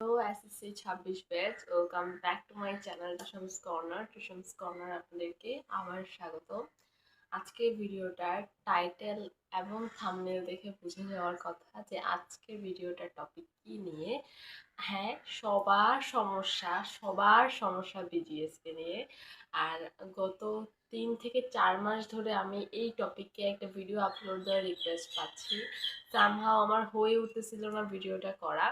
Hello SSC ছাব্বিশ batch welcome back to my channel টুশমস corner টুশমস corner আপনাদেরকে আবার স্বাগত। আজকের ভিডিওটার টাইটেল এবং থাম্বনেল দেখে বুঝে যাওয়ার কথা যে আজকের ভিডিওটার টপিক কি নিয়ে। হ্যাঁ সবার সমস্যা সবার সমস্যা বিজিএসকে নিয়ে। আর গত তিন থেকে চার মাস ধরে আমি এই টপিককে একটা ভিডিও আপলোড দেওয়ার রিকোয়েস্ট পাচ্ছি। সামহাও আমার হয়ে উঠতেছিল না ভিডিওটা করা।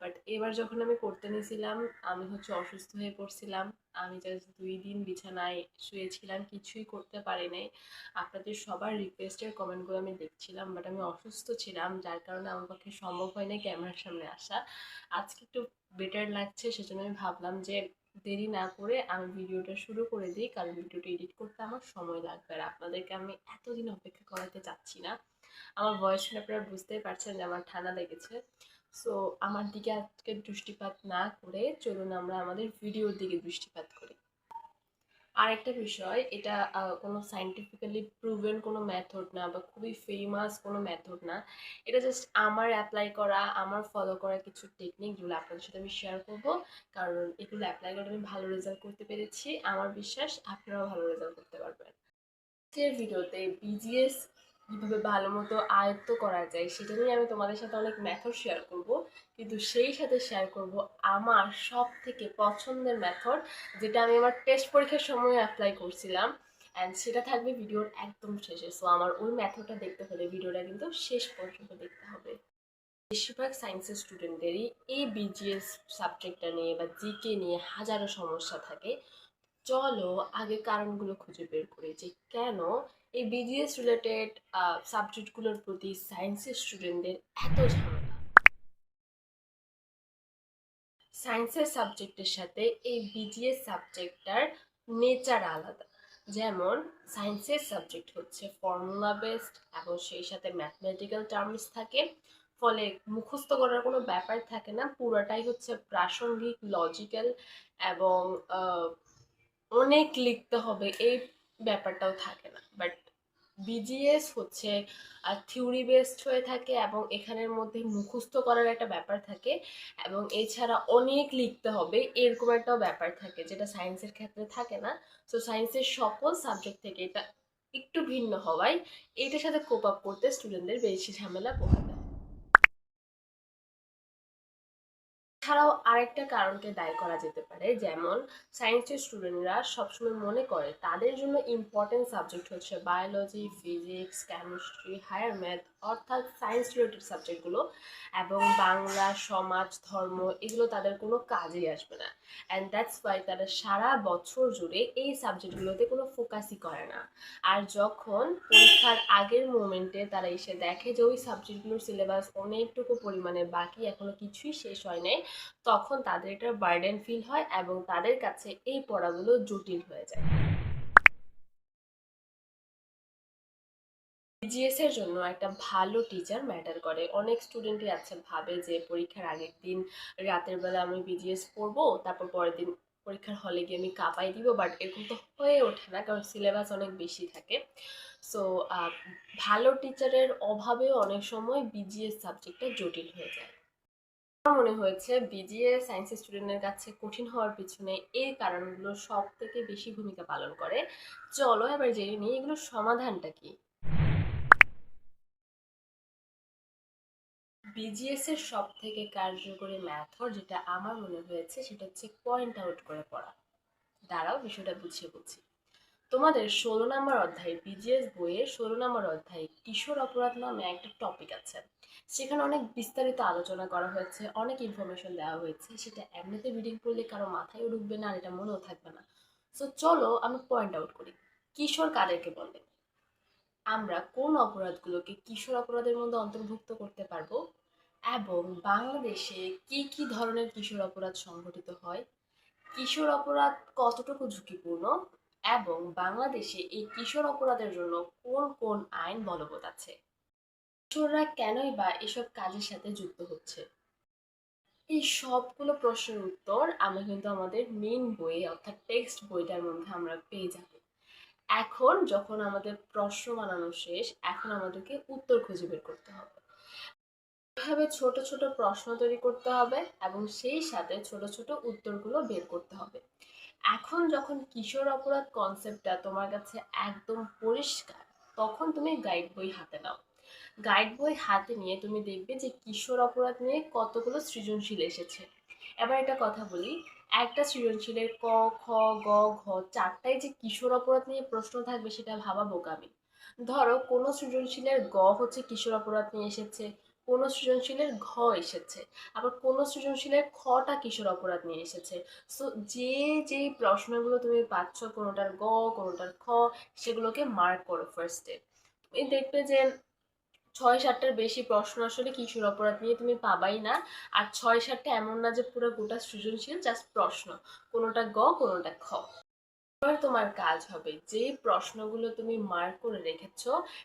বাট এবার যখন আমি করতে নিয়েছিলাম, আমি হচ্ছে অসুস্থ হয়ে পড়ছিলাম। আমি জাস্ট দুই দিন বিছানায় শুয়েছিলাম, কিছুই করতে পারি নাই। আপনাদের সবার রিকোয়েস্টের কমেন্টগুলো আমি দেখছিলাম বাট আমি অসুস্থ ছিলাম, যার কারণে আমার পক্ষে সম্ভব হয় না ক্যামেরার সামনে আসা। আজকে একটু বেটার লাগছে, সেজন্য আমি ভাবলাম যে দেরি না করে আমি ভিডিওটা শুরু করে দিই, কারণ ভিডিওটা এডিট করতে আমার সময় লাগবে আর আপনাদেরকে আমি এতদিন অপেক্ষা করাতে চাচ্ছি না। আমার ভয়েস শুনে আপনারা বুঝতেই পারছেন যে আমার ঠান্ডা লেগেছে। সো আমার দিকে আজকে দৃষ্টিপাত না করে চলুন আমরা আমাদের ভিডিওর দিকে দৃষ্টিপাত করি। আরেকটা বিষয়, এটা কোনো সাইন্টিফিক্যালি প্রুভেন কোনো মেথড না বা খুবই ফেমাস কোনো মেথড না, এটা জাস্ট আমার অ্যাপ্লাই করা, আমার ফলো করা কিছু টেকনিক যেগুলো আপনাদের সাথে আমি শেয়ার করব। কারণ এগুলো অ্যাপ্লাই করে আমি ভালো রেজাল্ট করতে পেরেছি। আমার বিশ্বাস, আপনারাও ভালো রেজাল্ট করতে পারবেন। আজকের ভিডিওতে বিজিএস কীভাবে ভালো মতো আয়ত্ত করা যায়, সেটা নিয়ে আমি তোমাদের সাথে অনেক মেথড শেয়ার করব। কিন্তু সেই সাথে শেয়ার করব আমার সব থেকে পছন্দের মেথড যেটা আমি আমার টেস্ট পরীক্ষার সময় অ্যাপ্লাই করছিলাম। অ্যান্ড সেটা থাকবে ভিডিওর একদম শেষে। সো আমার ওই মেথডটা দেখতে হলে ভিডিওটা কিন্তু শেষ পর্যন্ত দেখতে হবে। বেশিরভাগ সায়েন্সের স্টুডেন্টদেরই এই বিজিএস সাবজেক্টটা নিয়ে বা জিকে নিয়ে হাজারো সমস্যা থাকে। চলো আগে কারণগুলো খুঁজে বের করি যে কেন এই বিজিএস রিলেটেড সাবজেক্টগুলোর প্রতি সায়েন্সের স্টুডেন্টদের এত ঝামেলা। সায়েন্সের সাবজেক্টের সাথে এই বিজিএস সাবজেক্টটার নেচার আলাদা। যেমন সায়েন্সের সাবজেক্ট হচ্ছে ফর্মুলা বেসড এবং সেই সাথে ম্যাথমেটিক্যাল টার্মস থাকে। ফলে মুখস্থ করার কোনো ব্যাপার থাকে না, পুরোটাই হচ্ছে প্রাসঙ্গিক লজিক্যাল এবং অনেক লিখতে হবে, এই ব্যাপারটাও থাকে না। বিজিএস হচ্ছে থিওরি বেসড হয়ে থাকে এবং এখানের মধ্যে মুখস্থ করার একটা ব্যাপার থাকে এবং এছাড়া অনেক লিখতে হবে, এরকম একটা ব্যাপার থাকে যেটা সায়েন্সের ক্ষেত্রে থাকে না। সো সায়েন্সের সকল সাবজেক্ট থেকে এটা একটু ভিন্ন হওয়ায় এটার সাথে কোপ আপ করতে স্টুডেন্টদের বেশি ঝামেলা পোহাতে এছাড়াও আরেকটা কারণকে দায়ী করা যেতে পারে, যেমন সায়েন্সের স্টুডেন্টরা সবসময় মনে করে তাদের জন্য ইম্পর্টেন্ট সাবজেক্ট হচ্ছে biology physics chemistry higher math অর্থাৎ সায়েন্স রিলেটেড সাবজেক্টগুলো এবং বাংলা, সমাজ, ধর্ম এগুলো তাদের কোনো কাজেই আসবে না। অ্যান্ড দ্যাটস ওয়াই তারা সারা বছর জুড়ে এই সাবজেক্টগুলোতে কোনো ফোকাসই করে না। আর যখন পরীক্ষার আগের মোমেন্টে তারা এসে দেখে যে ওই সাবজেক্টগুলোর সিলেবাস অনেকটুকু পরিমাণে বাকি, এখনও কিছুই শেষ হয় নাই, তখন তাদের এটা বার্ডেন ফিল হয় এবং তাদের কাছে এই পড়াগুলো জটিল হয়ে যায়। বিজিএস এর জন্য একটা ভালো টিচার ম্যাটার করে। অনেক স্টুডেন্টই আছে ভাবে যে পরীক্ষার আগের দিন রাতের বেলা আমি বিজিএস পড়ব, তারপর পরের দিন পরীক্ষার হলে গিয়ে আমি কাঁপাই দিব বাট এরকম তো হয়ে ওঠে না, কারণ সিলেবাস অনেক বেশি থাকে। সো ভালো টিচারের অভাবেও অনেক সময় বিজিএস সাবজেক্টটা জটিল হয়ে যায়। আমার মনে হয়েছে বিজিএ সায়েন্স স্টুডেন্টের কাছে কঠিন হওয়ার পিছনে এই কারণগুলো সব থেকে বেশি ভূমিকা পালন করে। চলো এবার জেনে নিই এগুলোর সমাধানটা কি। বিজিএস এর সব থেকে কার্যকরী ম্যাথড যেটা আমার মনে হয়েছে সেটা হচ্ছে পয়েন্ট আউট করে পড়া। দাঁড়াও, বিষয়টা বুঝিয়ে বলছি। তোমাদের ষোলো নম্বর অধ্যায় বিজিএস বইয়ে ষোলো নম্বর অধ্যায় কিশোর অপরাধ নামে একটা টপিক আছে। সেখানে অনেক বিস্তারিত আলোচনা করা হয়েছে, অনেক ইনফরমেশন দেওয়া হয়েছে। সেটা এমনিতে রিডিং করলে কারও মাথায়ও ঢুকবে না আর এটা মনেও থাকবে না। সো চলো আমি পয়েন্ট আউট করি। কিশোর কাদেরকে বলে? আমরা কোন অপরাধগুলোকে কিশোর অপরাধের মধ্যে অন্তর্ভুক্ত করতে পারব? এবং বাংলাদেশে কি কি ধরনের কিশোর অপরাধ সংঘটিত হয়? কিশোর অপরাধ কতটুকু ঝুঁকিপূর্ণ? এবং বাংলাদেশে এই কিশোর অপরাধের জন্য কোন কোন আইন বলবৎ আছে? কিশোররা কেনই বা এসব কাজের সাথে যুক্ত হচ্ছে? এই সবগুলো প্রশ্নের উত্তর আমরা কিন্তু আমাদের মেন বইয়ে অর্থাৎ টেক্সট বইটার মধ্যে আমরা পেয়ে যাব। এখন যখন আমাদের প্রশ্ন বানানো শেষ, এখন আমাদেরকে উত্তর খুঁজে বের করতে হবে। এভাবে ছোট ছোট প্রশ্ন তৈরি করতে হবে এবং সেই সাথে ছোট ছোট উত্তরগুলো বের করতে হবে। এখন যখন কিশোর অপরাধ কনসেপ্টটা তোমার কাছে একদম পরিষ্কার, তখন তুমি গাইড বই হাতে নাও। গাইড বই হাতে নিয়ে তুমি দেখবে যে কিশোর অপরাধ নিয়ে কতগুলো সৃজনশীল এসেছে। এবার একটা কথা বলি, একটা সৃজনশীলের ক, খ, গ, ঘ চারটায় যে কিশোর অপরাধ নিয়ে প্রশ্ন থাকবে সেটা ভাবা বোকামি ধরো কোনো সৃজনশীলের গ হচ্ছে কিশোর অপরাধ নিয়ে এসেছে কোনো সৃজনশীলের ঘ এসেছে। আবার কোনো সৃজনশীলের খটা কিশোর অপরাধ নিয়ে এসেছে। সো যে যেই প্রশ্নগুলো তুমি পাচ্ছ, কোনোটার গ, কোনোটার খ, সেগুলোকে মার্ক করো ফার্স্টে তুমি দেখবে যে ছয় সাতটার বেশি প্রশ্ন আসলে কিশোর অপরাধ নিয়ে তুমি পাবাই না। আর ছয় সাতটা এমন না যে পুরো গোটা সৃজনশীল জাস্ট প্রশ্ন, কোনোটা গ, কোনোটা খ। এবার তোমার কাজ হবে। যে প্রশ্নগুলো তুমি মার্ক করে রেখেছ,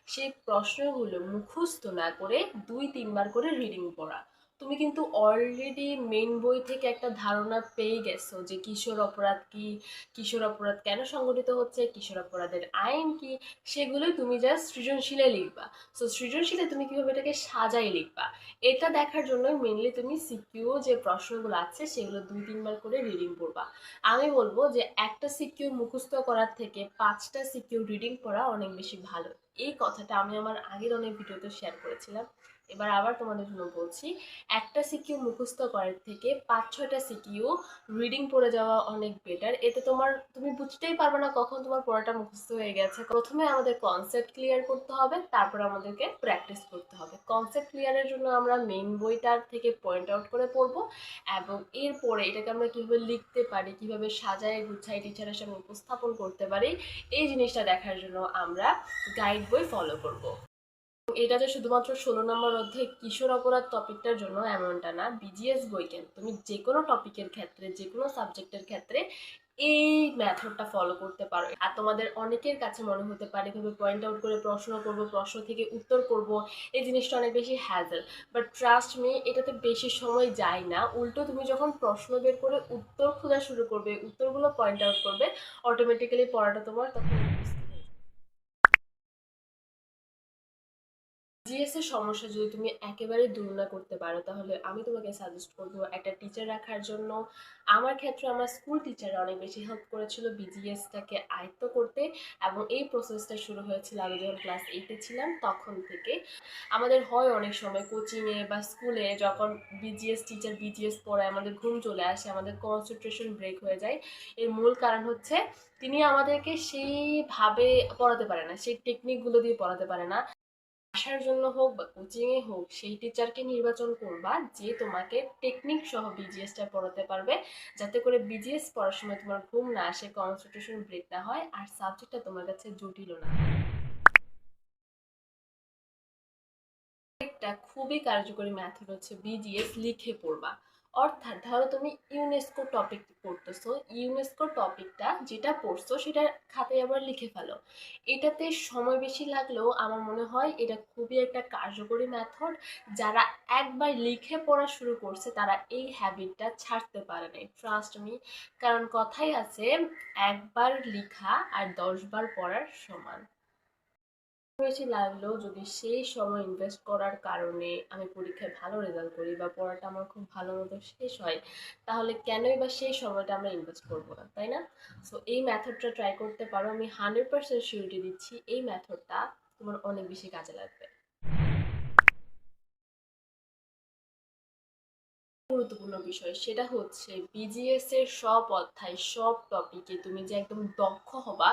সেই প্রশ্নগুলো মুখস্থ না করে দুই তিনবার করে রিডিং পড়া। তুমি কিন্তু অলরেডি মেন বই থেকে একটা ধারণা পেয়ে গেছো যে কিশোর অপরাধ কি? কিশোর অপরাধ কেন সংগঠিত হচ্ছে? কিশোর অপরাধের আইন কি? সেগুলোই তুমি জাস্ট সৃজনশীলে লিখবা। সো সৃজনশীলে তুমি কীভাবে এটাকে সাজাই লিখবা? এটা দেখার জন্য মেনলি তুমি সিকিউ যে প্রশ্নগুলো আছে, সেগুলো দুই, তিনবার করে রিডিং পড়বা। আমি বলব যে একটা সিকিউ মুখস্থ করার থেকে পাঁচটা সিকিউ রিডিং পড়া অনেক বেশি ভালো। এই কথাটা আমি আমার আগের অনেক ভিডিওতে শেয়ার করেছিলাম। এবার আবার তোমাদের জন্য বলছি, একটা সিকিউ মুখস্থ করার থেকে পাঁচ, ছয়টা সিকিউ রিডিং পড়ে যাওয়া অনেক বেটার এতে তোমার, তুমি বুঝতেই পারবে না কখন তোমার পড়াটা মুখস্থ হয়ে গেছে। প্রথমে আমাদের কনসেপ্ট ক্লিয়ার করতে হবে, তারপর আমাদেরকে প্র্যাকটিস করতে হবে। কনসেপ্ট ক্লিয়ারের জন্য আমরা মেইন বইটার থেকে পয়েন্ট আউট করে পড়ব এবং এরপরে এটাকে আমরা কীভাবে লিখতে পারি, কীভাবে সাজায় গুছাই টিচারের সামনে উপস্থাপন করতে পারি, এই জিনিসটা দেখার জন্য আমরা গাইড বই ফলো করব। এটা যে শুধুমাত্র ষোলো নম্বর অধ্যায় কিশোর অপরাধ টপিকটার জন্য এমনটা না বিজিএস বই কেন তুমি যে কোনো টপিকের ক্ষেত্রে, যে কোনো সাবজেক্টের ক্ষেত্রে এই মেথডটা ফলো করতে পারো। আর তোমাদের অনেকের কাছে মনে হতে পারে, এভাবে পয়েন্ট আউট করে প্রশ্ন করব, প্রশ্ন থেকে উত্তর করব, এই জিনিসটা অনেক বেশি হ্যাজেল বাট ট্রাস্ট মি এটাতে বেশি সময় যায় না। উল্টো তুমি যখন প্রশ্ন বের করে উত্তর খোঁজা শুরু করবে, উত্তরগুলো পয়েন্ট আউট করবে অটোমেটিক্যালি পড়াটা তোমার তখন জিএস এর সমস্যা যদি তুমি একেবারে দূর না করতে পারো, তাহলে আমি তোমাকে সাজেস্ট করব একটা টিচার রাখার জন্য। আমার ক্ষেত্রে আমার স্কুল টিচার অনেক বেশি হেল্প করেছিল বিজিএসটাকে আয়ত্ত করতে এবং এই প্রসেসটা শুরু হয়েছিল আমি যখন ক্লাস এইটে ছিলাম তখন থেকে। আমাদের হয় অনেক সময় কোচিংয়ে বা স্কুলে যখন বিজিএস টিচার বিজিএস পড়ায় আমাদের ঘুম চলে আসে, আমাদের কনসেন্ট্রেশন ব্রেক হয়ে যায়। এর মূল কারণ হচ্ছে তিনি আমাদেরকে সেইভাবে পড়াতে পারে না, সেই টেকনিকগুলো দিয়ে পড়াতে পারে না। আসার জন্য হোক বা কোচিংয়ে হোক, সেই টিচারকে নির্বাচন করবা যে তোমাকে টেকনিক সহ বিজিএসটা পড়াতে পারবে। যাতে করে বিজিএস পড়ার সময় তোমার ঘুম না আসে কনসেন্ট্রেশন ব্রেক না হয়, আর সাবজেক্টটা তোমার কাছে জটিল না। একটা খুবই কার্যকরী মেথড হচ্ছে বিজিএস লিখে পড়বা। অর্থাৎ ধরো তুমি ইউনেস্কো টপিক পড়তেছো ইউনেস্কো টপিকটা যেটা পড়ছো সেটা খাতায় আবার লিখে ফেলো। এটাতে সময় বেশি লাগলেও আমার মনে হয় এটা খুবই একটা কার্যকরী মেথড যারা একবার লিখে পড়া শুরু করছে তারা এই হ্যাবিটটা ছাড়তে পারে না ট্রাস্ট মি কারণ কথাই আছে, একবার লিখা আর দশবার পড়ার সমান। বেশি লাগলেও যদি সেই সময় ইনভেস্ট করার কারণে আমি পরীক্ষায় ভালো রেজাল্ট করি বা পড়াটা আমার খুব ভালো মতো শেষ হয়, তাহলে কেনই বা সেই সময়টা আমরা ইনভেস্ট করব না, তাই না? সো এই মেথডটা ট্রাই করতে পারো। আমি হান্ড্রেড পার্সেন্ট শিউরিটি দিচ্ছি, এই মেথডটা তোমার অনেক বেশি কাজে লাগবে। গুরুত্বপূর্ণ বিষয়, সেটা হচ্ছে বিজিএস এর সব অধ্যায়, সব টপিকে তুমি যে একদম দক্ষ হবা,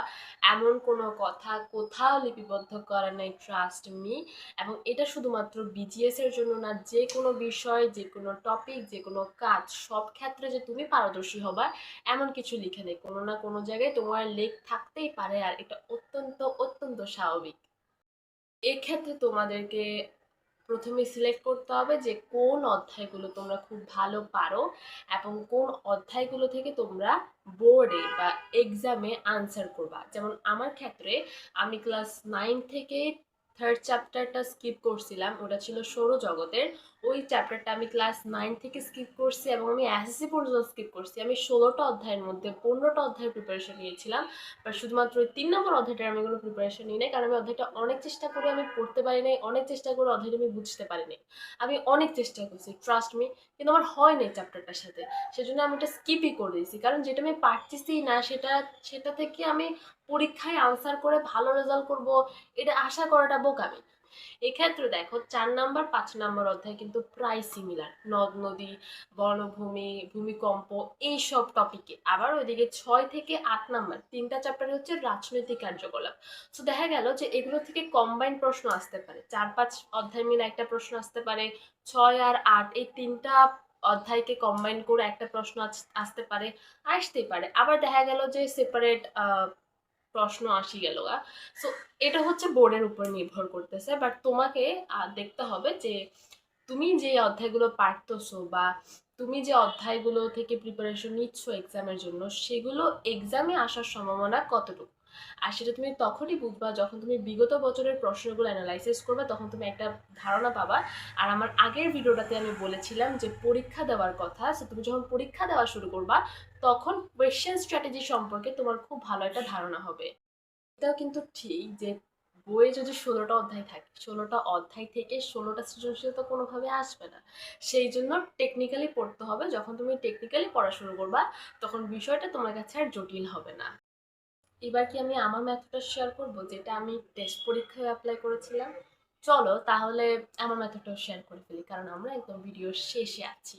এমন কোনো কথা কোথাও লিপিবদ্ধ করা নাই ট্রাস্ট মি এবং এটা শুধুমাত্র বিজিএস এর জন্য না, যে কোনো বিষয়, যে কোনো টপিক যে কোনো কাজ, সব ক্ষেত্রে যে তুমি পারদর্শী হবা, এমন কিছু লিখে নেই। কোনো না কোনো জায়গায় তোমার লেখ থাকতেই পারে, আর এটা অত্যন্ত অত্যন্ত স্বাভাবিক। এক্ষেত্রে তোমাদেরকে প্রথমে সিলেক্ট করতে হবে যে কোন অধ্যায়গুলো তোমরা খুব ভালো পারো এবং কোন অধ্যায়গুলো থেকে তোমরা বোর্ডে বা এক্সামে আনসার করবা। যেমন আমার ক্ষেত্রে আমি ক্লাস নাইন থেকে থার্ড চ্যাপ্টারটা স্কিপ করছিলাম, ওটা ছিল সৌরজগতের ওই চ্যাপ্টারটা আমি ক্লাস নাইন থেকে স্কিপ করছি এবং আমি এসএসসি পর্যন্ত স্কিপ করছি। আমি ষোলোটা অধ্যায়ের মধ্যে পনেরোটা অধ্যায়ের প্রিপারেশন নিয়েছিলাম বাট শুধুমাত্র ওই তিন নম্বর অধ্যায়টার আমি কোনো প্রিপারেশন নিই নাই, কারণ আমি অধ্যায়টা অনেক চেষ্টা করে আমি পড়তে পারি নাই, অনেক চেষ্টা করে অধ্যায়টা আমি বুঝতে পারি নাই। আমি অনেক চেষ্টা করছি ট্রাস্ট মি কিন্তু আমার হয় নাই চ্যাপ্টারটার সাথে। সেজন্য আমি ওটা স্কিপই করে দিয়েছি, কারণ যেটা আমি পারতেছি না, সেটা সেটা থেকে আমি পরীক্ষায় আনসার করে ভালো রেজাল্ট করব, এটা আশা করাটা বোকামি। এক্ষেত্রে দেখো, চার নাম্বার পাঁচ নাম্বার অধ্যায় কিন্তু প্রায় সিমিলার নদ, নদী, বনভূমি, ভূমিকম্প, এইসব টপিকে আবার ওইদিকে ছয় থেকে আট নাম্বার তিনটা চ্যাপ্টার হচ্ছে রাজনৈতিক কার্যকলাপ। সো দেখা গেল যে এগুলো থেকে কম্বাইন প্রশ্ন আসতে পারে। চার, পাঁচ অধ্যায় মিলে একটা প্রশ্ন আসতে পারে, ছয় আর আট, এই তিনটা অধ্যায়কে কম্বাইন করে একটা প্রশ্ন আসতে পারে, আসতেই পারে। আবার দেখা গেল যে সেপারেট প্রশ্ন আসি গেল গা। সো এটা হচ্ছে বোর্ডের উপর নির্ভর করতেছে। বাট তোমাকে দেখতে হবে যে, তুমি যে অধ্যায়গুলো পারতেছো বা তুমি যে অধ্যায়গুলো থেকে প্রিপারেশন নিচ্ছ এক্সামের জন্য, সেগুলো এক্সামে আসার সম্ভাবনা কতটুকু? আর সেটা তুমি তখনই বুঝবা যখন তুমি বিগত বছরের প্রশ্নগুলো অ্যানালাইসিস করবে, তখন তুমি একটা ধারণা পাবা। আর আমার আগের ভিডিওটাতে আমি বলেছিলাম যে, পরীক্ষা দেওয়ার কথা। সো তুমি যখন পরীক্ষা দেওয়া শুরু করবা তখন কোয়েশ্চেন স্ট্র্যাটেজি সম্পর্কে তোমার খুব ভালো একটা ধারণা হবে। এটাও কিন্তু ঠিক যে বইয়ে যদি ষোলোটা অধ্যায় থাকে, ষোলোটা অধ্যায় থেকে ষোলোটা সৃজনশীল তো কোনোভাবে আসবে না। সেই জন্য টেকনিক্যালি পড়তে হবে, যখন তুমি টেকনিক্যালি পড়া শুরু করবা, তখন বিষয়টা তোমার কাছে আর জটিল হবে না। এবার কি আমি আমার ম্যাথডটা শেয়ার করব, যেটা আমি টেস্ট পরীক্ষায় অ্যাপ্লাই করেছিলাম? চলো তাহলে আমার ম্যাথডটাও শেয়ার করে ফেলি, কারণ আমরা একদম ভিডিওর শেষে আছি।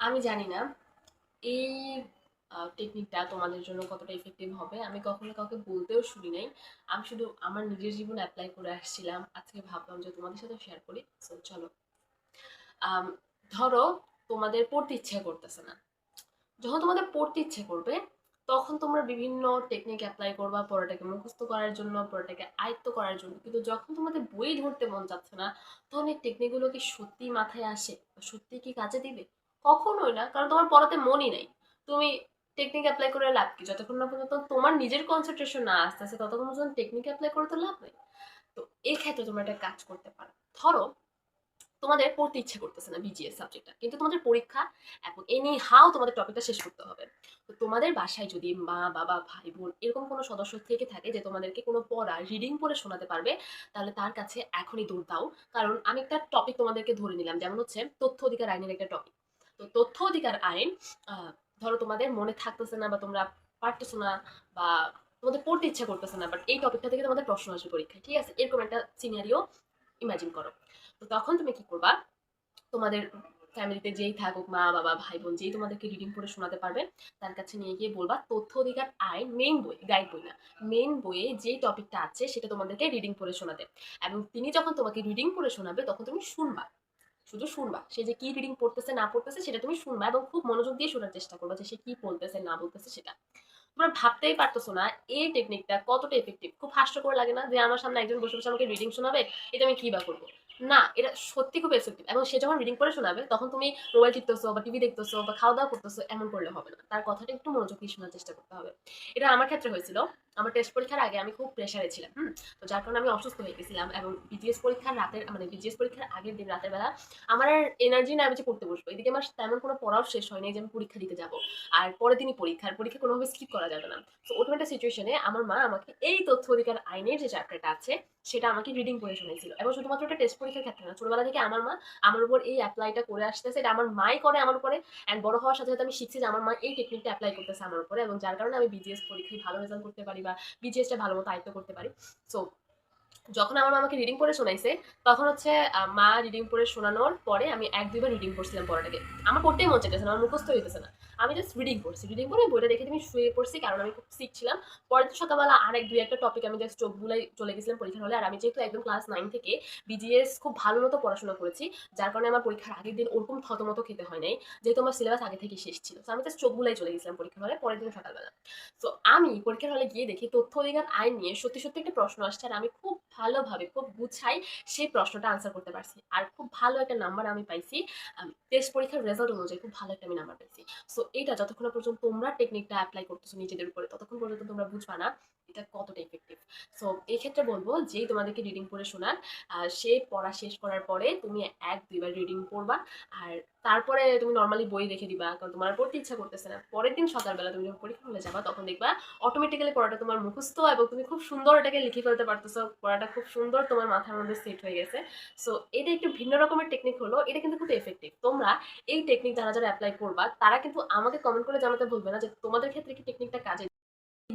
আমি জানি না। এই টেকনিকটা তোমাদের জন্য কতটা ইফেক্টিভ হবে, আমি কখনো কাউকে বলতেও শুনি নাই। আমি শুধু আমার নিজের জীবনে অ্যাপ্লাই করে আসছিলাম। আজকে ভাবলাম যে তোমাদের সাথে শেয়ার করি। সো চলো। ধরো তোমাদের পড়তে ইচ্ছা করতেছে না। যখন তোমাদের পড়তে ইচ্ছে করবে, তখন তোমরা বিভিন্ন টেকনিক অ্যাপ্লাই করবা পড়াটাকে মুখস্থ করার জন্য, পড়াটাকে আয়ত্ত করার জন্য। কিন্তু যখন তোমাদের বই ধরতে মন চাচ্ছে না, তখন এই টেকনিকগুলো কি সত্যি মাথায় আসে? সত্যি কি কাজে দিবে? কখনোই না, কারণ তোমার পড়াতে মনই নাই। তুমি টেকনিক অ্যাপ্লাই করে লাভ কি? যতক্ষণ না পর্যন্ত তোমার নিজের কনসেন্ট্রেশন না আসতে আসে ততক্ষণ পর্যন্ত টেকনিক অ্যাপ্লাই করে তো লাভ নেই। তো এই ক্ষেত্রে তোমরা একটা কাজ করতে পারো। ধরো, তোমাদের পড়তে ইচ্ছে করতেছে না বিজিএস সাবজেক্টটা কিন্তু তোমাদের পরীক্ষা এবং এনি হাও তোমাদের টপিকটা শেষ করতে হবে। তো তোমাদের বাসায় যদি মা, বাবা, ভাই, বোন এরকম কোনো সদস্য থেকে থাকে যে তোমাদেরকে কোনো পড়া রিডিং করে শোনাতে পারবে, তাহলে তার কাছে এখনই দৌড় দাও। কারণ আমি একটা টপিক তোমাদেরকে ধরে নিলাম, যেমন হচ্ছে তথ্য অধিকার আইনের একটা টপিক তো তথ্য অধিকার আইন ধরো তোমাদের মনে থাকতেছে না বা তোমরা পারতেছো না বা তোমাদের পড়তে ইচ্ছা করতেছে না বাট এই টপিকটা থেকে তোমাদের প্রশ্ন আসবে পরীক্ষায়, ঠিক আছে? এরকম একটা সিনারিও ইমাজিন করো। তো তখন তুমি কি করবা? তোমাদের ফ্যামিলিতে যেই থাকুক মা, বাবা ভাই বোন যেই তোমাদেরকে রিডিং পড়ে শোনাতে পারবে, তার কাছে নিয়ে গিয়ে বলবা, তথ্য অধিকার আইন মেইন বই গাইড বই না মেইন বইয়ে যেই টপিকটা আছে সেটা তোমাদেরকে রিডিং পড়ে শোনাতে। এবং তিনি যখন তোমাকে রিডিং পড়ে শোনাবে, তখন তুমি শুনবা। শুধু শুনবা। সে যে কি রিডিং পড়তেছে, না পড়তেছে, সেটা তুমি শুনবা এবং খুব মনোযোগ দিয়ে শোনার চেষ্টা করবা যে সে কি বলতেছে, না বলতেছে সেটা। তোমরা ভাবতেই পারতেছো না এই টেকনিকটা কতটা এফেক্টিভ খুব হাস্যকর লাগে না যে আমার সামনে একজন বসে বসে আমাকে রিডিং শোনাবে, এটা আমি কি বা করব। না, এটা সত্যি খুব এফেক্টিভ এবং সে যখন রিডিং করে শোনাবে, তখন তুমি মোবাইল টিপতেছো বা টিভি দেখতেছো বা খাওয়া দাওয়া করতেছো, এমন করলে হবে না। তার কথাটা একটু মনোযোগ দিয়ে শোনার চেষ্টা করতে হবে। এটা আমার ক্ষেত্রে হয়েছিল। আমার টেস্ট পরীক্ষার আগে আমি খুব প্রেশারে ছিলাম, হুম? তো যার কারণে আমি অসুস্থ হয়ে গেছিলাম এবং বিজিএস পরীক্ষার রাতের মানে বিজিএস পরীক্ষার আগের দিন রাতের বেলা আমার এনার্জি না আমি যে পড়তে বসবো। এদিকে আমার তেমন কোনো পড়াও শেষ হয়নি যে আমি পরীক্ষা দিতে যাব। আর পরের দিনই পরীক্ষার পরীক্ষা কোনোভাবে স্কিপ করা যাবে না। তো ওরকম একটা সিচুয়েশনে আমার মা আমাকে এই তথ্য অধিকার আইনের যে চ্যাপ্টারটা আছে, সেটা আমাকে রিডিং করে শুনেছিল এবং শুধুমাত্র একটা টেস্ট পরীক্ষার ক্ষেত্রে না। ছোটবেলা থেকে আমার মা আমার উপর এই অ্যাপ্লাইটা করে আসতেছে। এটা আমার মাই করে আমার উপরে অ্যান্ড বড় হওয়ার সাথে সাথে আমি শিখছি যে আমার মা এই টেকনিকটা অ্যাপ্লাই করতেছে আমার উপরে এবং যার কারণে আমি বিজিএস পরীক্ষায় ভালো রেজাল্ট করতে পারি বা বিজিএসটা ভালো মতো আয়ত্ত করতে পারি। সো যখন আমার মা আমাকে রিডিং পড়ে শোনাইছে, তখন হচ্ছে মা রিডিং পড়ে শোনানোর পরে আমি এক দুইবার রিডিং পড়ছিলাম পড়াটাকে। আমার পড়তেই মন চাইতেছে না, আমার মুখস্থ হইতেছে না। আমি জাস্ট রিডিং করছি রিডিং পড়ে বইটা দেখে আমি শুয়ে পড়ছি, কারণ আমি খুব সিক ছিলাম। পরের দিন সকালবেলা আর এক দুই একটা টপিক আমি জাস্ট চোখ বুলাই চলে গেছিলাম পরীক্ষার হলে। আর আমি যেহেতু একদম ক্লাস নাইন থেকে বিজিএস খুব ভালো মতো পড়াশোনা করেছি, যার কারণে আমার পরীক্ষার আগের দিন ওরকম থতমতো খেতে হয় নাই, যেহেতু আমার সিলেবাস আগে থেকে শেষ ছিল। তো আমি জাস্ট চোখ বুলাই চলে গেছিলাম পরীক্ষার হলে পরের দিন সকালবেলা। তো আমি পরীক্ষার হলে গিয়ে দেখি তথ্য অধিকার আইন নিয়ে সত্যি সত্যি একটা প্রশ্ন আসছে, আর আমি খুব ভালোভাবে, খুব গুছাই সেই প্রশ্নটা আনসার করতে পারছি। আর খুব ভালো একটা নাম্বার আমি পাইছি টেস্ট পরীক্ষার রেজাল্ট অনুযায়ী খুব ভালো একটা আমি নাম্বার পাইছি সো এইটা যতক্ষণ পর্যন্ত তোমরা টেকনিকটা অ্যাপ্লাই করতেছো নিজেদের উপরে ততক্ষণ পর্যন্ত তোমরা বুঝবা না। এটা কতটা ইফেক্টিভ সো এই ক্ষেত্রে বলব যেই তোমাদেরকে রিডিং পড়ে শোনান। আহ, সে পড়া শেষ করার পরে তুমি এক দুইবার রিডিং পড়বা। আর তারপরে তুমি নর্মালি বই রেখে দিবা কারণ তোমার পড়তে ইচ্ছা করতেছে না। পরের দিন সকালবেলা তুমি যখন পরীক্ষা হলে যাবা তখন দেখবা অটোমেটিক্যালি পড়াটা তোমার মুখস্থ এবং তুমি খুব সুন্দর এটাকে লিখে ফেলতে পারতেছো। পড়াটা খুব সুন্দর তোমার মাথার মধ্যে সেট হয়ে গেছে। সো এটা একটু ভিন্ন রকমের টেকনিক হলো এটা কিন্তু খুব এফেক্টিভ তোমরা এই টেকনিক যারা যারা অ্যাপ্লাই করবা তারা কিন্তু আমাকে কমেন্ট করে জানাতে ভুলবে না যে তোমাদের ক্ষেত্রে কি টেকনিকটা কাজে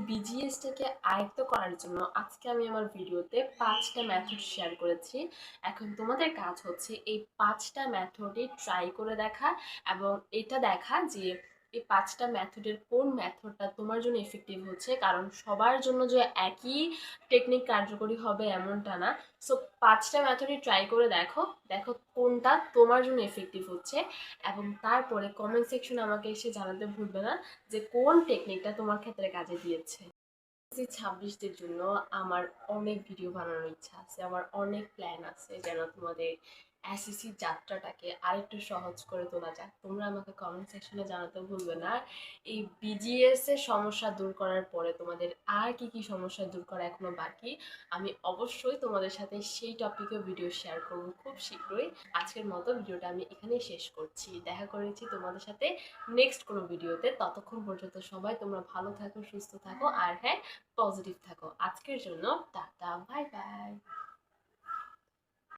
বিজিএসটাকে আয়ত্ত করার জন্য আজকে আমি আমার ভিডিওতে পাঁচটা মেথড শেয়ার করেছি। এখন তোমাদের কাজ হচ্ছে এই পাঁচটা ম্যাথডই ট্রাই করে দেখা এবং এটা দেখা যে এই পাঁচটা মেথডের কোন মেথডটা তোমার জন্য এফেক্টিভ হচ্ছে? কারণ সবার জন্য যে একই টেকনিক কার্যকরী হবে এমনটা না। সো পাঁচটা মেথডই ট্রাই করে দেখো। দেখো কোনটা তোমার জন্য এফেক্টিভ হচ্ছে। এবং তারপরে কমেন্ট সেকশনে আমাকে এসে জানাতে ভুলবে না যে কোন টেকনিকটা তোমার ক্ষেত্রে কাজে দিয়েছে। ছাব্বিশদের জন্য আমার অনেক ভিডিও বানানোর ইচ্ছা আছে। আমার অনেক প্ল্যান আছে যেন তোমাদের এসএসসি যাত্রাটাকে আরেকটু সহজ করে তোলা যাক। তোমরা আমাকে কমেন্ট সেকশনে জানাতে ভুলবে না। এই বিজিএস এর সমস্যা দূর করার পরে তোমাদের আর কি কি সমস্যা দূর করা এখনও বাকি, আমি অবশ্যই তোমাদের সাথে সেই টপিকে ভিডিও শেয়ার করব খুব শীঘ্রই। আজকের মতো ভিডিওটা আমি এখানেই শেষ করছি। দেখা করেছি তোমাদের সাথে নেক্সট কোনো ভিডিওতে ততক্ষণ পর্যন্ত সবাই তোমরা ভালো থাকো, সুস্থ থাকো, আর হ্যাঁ পজিটিভ থাকো। আজকের জন্য টাটা বাই বাই